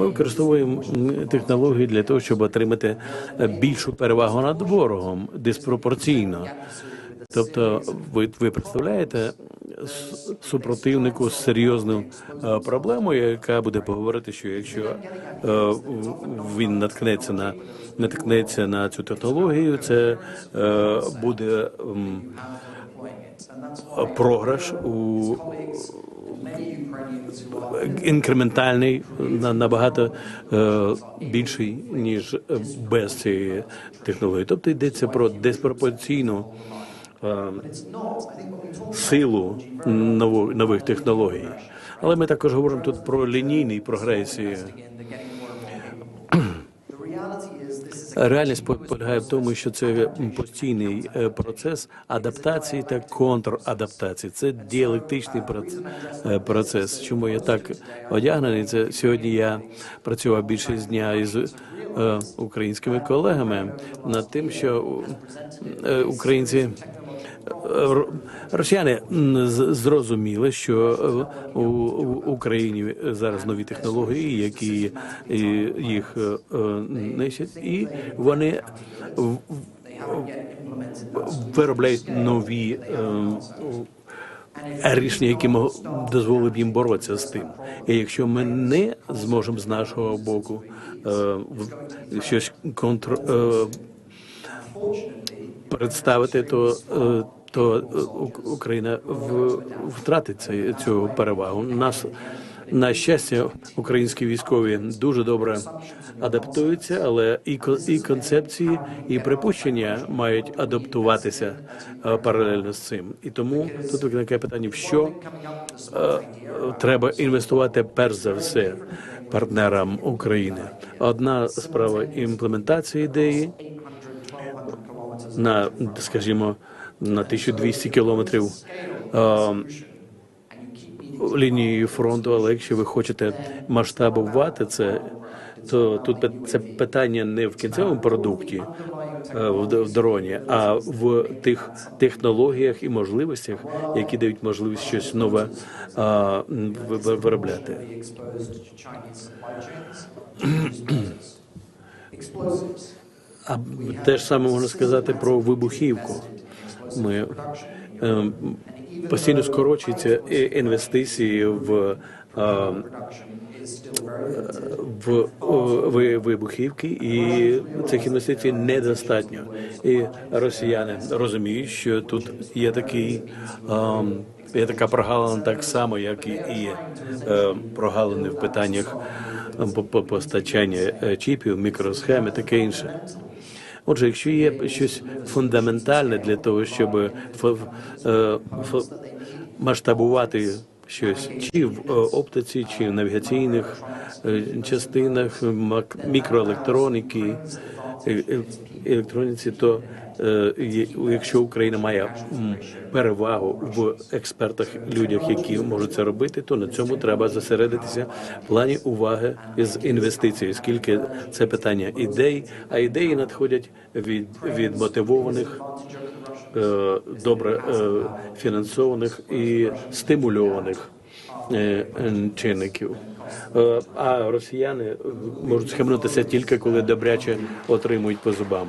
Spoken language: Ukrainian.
Ми використовуємо технології для того, щоб отримати більшу перевагу над ворогом диспропорційно. Тобто, ви, ви представляєте супротивнику серйозну е, проблему, яка буде поговорити, що якщо е, він наткнеться на наткнеться на цю технологію, це е, буде програш у інкрементальний на- набагато більший ніж без цієї технології. Тобто йдеться про диспропорційну силу ново- нових технологій. Але ми також говоримо тут про лінійний прогресії. Реальність по- полягає в тому, що це постійний е, процес адаптації та контрадаптації. Це діалектичний е, процес. Чому я так одягнений? Це сьогодні я працював більше дня із е, українськими колегами над тим, що українці. Росіяни зрозуміли, що у Україні зараз нові технології, які їх нищать, і вони виробляють нові е, рішення, які дозволили б їм боротися з тим. І якщо ми не зможемо з нашого боку е, щось контр е, представити, то, то Україна втратить цю перевагу. Нас на щастя, українські військові дуже добре адаптуються, але і і концепції, і припущення мають адаптуватися е, паралельно з цим. І тому тут виникає питання: в що е, треба інвестувати перш за все партнерам України. Одна справа імплементація ідеї на, скажімо, на 1200 кілометрів е, лінією фронту, але якщо ви хочете масштабувати це, то тут це питання не в кінцевому продукті е, в дроні, а в тих технологіях і можливостях, які дають можливість щось нове ви- виробляти. А те ж саме можна сказати про вибухівку. Ми ем, постійно скорочуються інвестиції в. в ви- вибухівки, і цих інвестицій недостатньо. І росіяни розуміють, що тут є такий ем, є така прогалина, так само, як і, і е, прогалини в питаннях ем, по- по- постачання е, чіпів, мікросхем і таке інше. Отже, якщо є щось фундаментальне для того, щоб е, ф- масштабувати щось чи в е, оптиці, чи в навігаційних е, частинах, мак- мікроелектроніки, е, е, електроніці, то е, якщо Україна має перевагу в експертах, людях, які можуть це робити, то на цьому треба зосередитися в плані уваги з інвестицією, оскільки це питання ідей, а ідеї надходять від, від мотивованих е, добре е, фінансованих і стимульованих е, е, чинників. Е, А росіяни можуть схибнутися тільки коли добряче отримують по зубам.